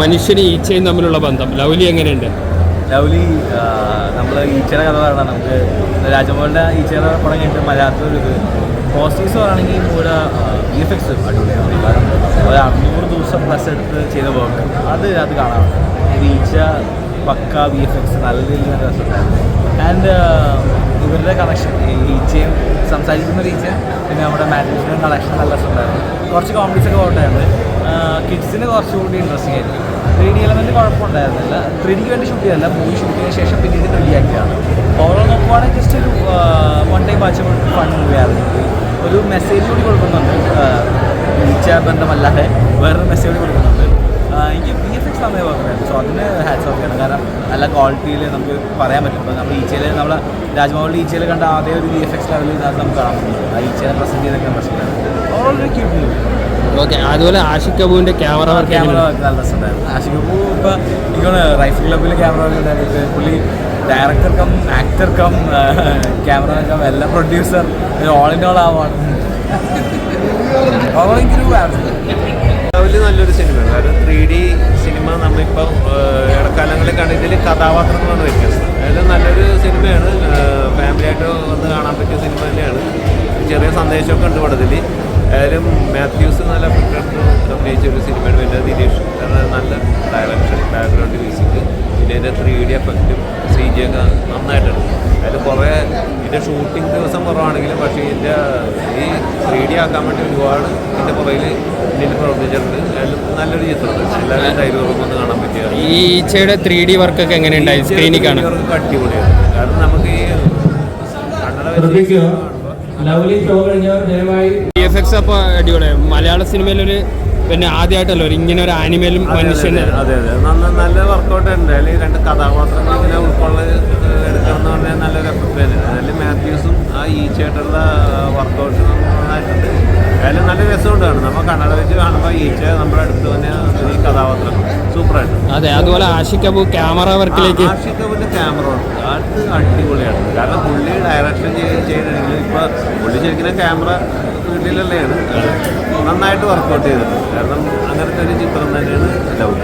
മനുഷ്യനും ഈച്ചയും തമ്മിലുള്ള ബന്ധം. ലൗലി എങ്ങനെയുണ്ട്? ലൗലി നമ്മൾ ഈച്ചയുടെ കഥ പറയണം. നമുക്ക് രാജമോഹന്റെ ഈച്ചയുടെ പടം കഴിഞ്ഞിട്ട് മലയാളത്തിൽ ഇത്. പോസിറ്റീവ്സ് പറയുകയാണെങ്കിൽ ഇവിടെ ഇഫക്ട്സ് അടിപൊളിയാണ്. കാരണം ഒരു അറുന്നൂറ് ദിവസം പ്ലസ് എടുത്ത് ചെയ്ത വർക്ക് അത് അത് കാണാം. ഒരു ഈച്ച പക്ക വി എഫ് എക്സ് നല്ല രീതിയിൽ നല്ല രസമുണ്ടായിരുന്നു. ആൻഡ് ഇവരുടെ കണക്ഷൻ ഈച്ചയും സംസാരിക്കുന്ന ഈച്ച പിന്നെ നമ്മുടെ മാനേജ്മെന്റ് കളക്ഷൻ നല്ല രസമുണ്ടായിരുന്നു. കുറച്ച് കോമഡീസ് ഒക്കെ പോകണ്ടായിരുന്നു കിഡ്സിന് കുറച്ചുകൂടി ഇൻട്രസ്റ്റിംഗ് ആയിരിക്കും. ത്രീ ഡി എലമെന്റ് കുഴപ്പമുണ്ടായിരുന്നില്ല. ത്രീ ഡിക്ക് വേണ്ടി ഷൂട്ട് ചെയ്തല്ല മൂവി ഷൂട്ട് ചെയ്തതിന് ശേഷം പിന്നീട് ത്രീ ഡി ആക്കിയാണ് ഓരോ നോക്കുവാണെങ്കിൽ ജസ്റ്റ് ഒരു വൺ ടൈം വാച്ച് ഫൺ മൂവിയായിരുന്നു ഒരു മെസ്സേജ് കൂടി കൊടുക്കുന്നുണ്ട്. ഈച്ച ബന്ധമല്ലാതെ വേറൊരു മെസ്സേജ് കൂടി കൊടുക്കുന്നുണ്ട്. എനിക്ക് ബി എഫ് എക്സ് നന്നായി പറഞ്ഞത് സോ അതിന് ഹാറ്റ്സ് ഓഫ് ചെയ്യണം. കാരണം നല്ല ക്വാളിറ്റിയിൽ നമുക്ക് പറയാൻ പറ്റും. ഇപ്പോൾ നമ്മൾ ഈച്ചയിൽ നമ്മൾ രാജ്മോഹനിൽ ഈച്ചയിൽ കണ്ട അതേ ഒരു ബി എഫ് എക്സ് ലെവലിൽ നമുക്ക് കാണാൻ പറ്റും. ആ ഈച്ചയെ പ്രസന്റ് ചെയ്തൊക്കെ പ്രശ്നമാണ് ഓവറോൾ ഒരു ക്യൂട്ട് മൂവി ഓക്കെ അതുപോലെ ആഷിക് കപൂറിന്റെ ക്യാമറ വർക്ക് ക്യാമറ നല്ല രസമുണ്ടായിരുന്നു. ആഷിക് കപൂർ ഇപ്പോൾ എനിക്കാണ് റൈഫിൾ ക്ലബിൽ ക്യാമറ വർക്ക് ഉണ്ടായിട്ട് പുള്ളി director cum actor cum camera cum എല്ലാം പ്രൊഡ്യൂസർ ഓൾ ഇൻ ഓൾ ആവാണ്. നല്ലൊരു സിനിമയാണ് കാരണം ത്രീ ഡി സിനിമ നമ്മളിപ്പോൾ ഇടക്കാലങ്ങളിൽ കണ്ടതിൽ കഥാപാത്രങ്ങളാണ് വ്യത്യസ്തം അതായത് നല്ലൊരു സിനിമയാണ് ഫാമിലിയായിട്ട് വന്ന് കാണാൻ പറ്റിയ സിനിമ തന്നെയാണ്. ചെറിയ സന്ദേശമൊക്കെ ഉണ്ട് പടത്തിൽ ഏതായാലും മാത്യൂസ് നല്ല ഫിൽറ്റർ അഭിനയിച്ച ഒരു സിനിമയാണ് പിന്നെ ദിനേഷ് കാരണം നല്ല ഡയറക്ഷൻ ബാക്ക്ഗ്രൗണ്ട് മ്യൂസിക് പിന്നെ അതിന്റെ ത്രീ ഡി എഫക്റ്റും സി ജി ഒക്കെ നന്നായിട്ടുണ്ട്. അതിൽ കുറേ ഇതിന്റെ ഷൂട്ടിംഗ് ദിവസം കുറവാണെങ്കിലും പക്ഷേ ഇതിന്റെ ഈ ത്രീ ഡി ആക്കാൻ വേണ്ടി ഒരുപാട് ഇതിന്റെ പുറകിൽ ഇന്ത്യയിൽ പ്രവർത്തിച്ചിട്ടുണ്ട്. അതിൽ നല്ലൊരു ചിത്രമാണ്. എല്ലാവരും ധൈര്യപൂർവം ഒന്ന് കാണാൻ പറ്റിയ ഈ ഈച്ചയുടെ ത്രീ ഡി വർക്കൊക്കെ എങ്ങനെയുണ്ടായി? സ്ക്രീനിൽ കാണാൻ. അടിപൊളിയാണ്. കാരണം നമുക്ക് ഈ കണ്ണട വെച്ച് ലവ്ലി ഷോ കഴിഞ്ഞവർ ദയവായി എഫ് എക്സ് അപ്പോൾ അടിപൊളിയാണ് മലയാള സിനിമയിലൊരു പിന്നെ ആദ്യമായിട്ടല്ലോ ഇങ്ങനെ ഒരു ആനിമലും മനുഷ്യൻ അതെ, അതെ നല്ല നല്ല വർക്കൗട്ട് ഉണ്ട്. അല്ലെങ്കിൽ രണ്ട് കഥാപാത്രങ്ങൾ ഇങ്ങനെ ഉൾക്കൊള്ള എടുക്കണം എന്ന് പറഞ്ഞാൽ നല്ലൊരു അഭിപ്രായം അതിൽ മാത്യൂസും ആ ഈച്ചയായിട്ടുള്ള വർക്കൗട്ട് നന്നായിട്ടുണ്ട്. അതിൽ നല്ല രസമുണ്ട് കാണും നമ്മൾ കണ്ണട വെച്ച് കാണുമ്പോൾ ഈച്ച നമ്മുടെ അടുത്ത് തന്നെ ഈ കഥാപാത്രം. സൂപ്പറായിട്ട്. അതെ അതുപോലെ ആഷിക് അബു ക്യാമറ വർക്കിലേക്ക് ആഷിക്കബുവിന്റെ ക്യാമറ അത് അടിപൊളിയാണ്. കാരണം പുള്ളി ഡയറക്ഷൻ ചെയ്യണമെങ്കിൽ ഇപ്പോൾ പുള്ളി ശരിക്കും ക്യാമറ വീട്ടിലല്ലേയാണ് നന്നായിട്ട് വർക്കൗട്ട് ചെയ്തിട്ടുണ്ട്. കാരണം അങ്ങനത്തെ ഒരു ചിത്രം തന്നെയാണ് ലവ്.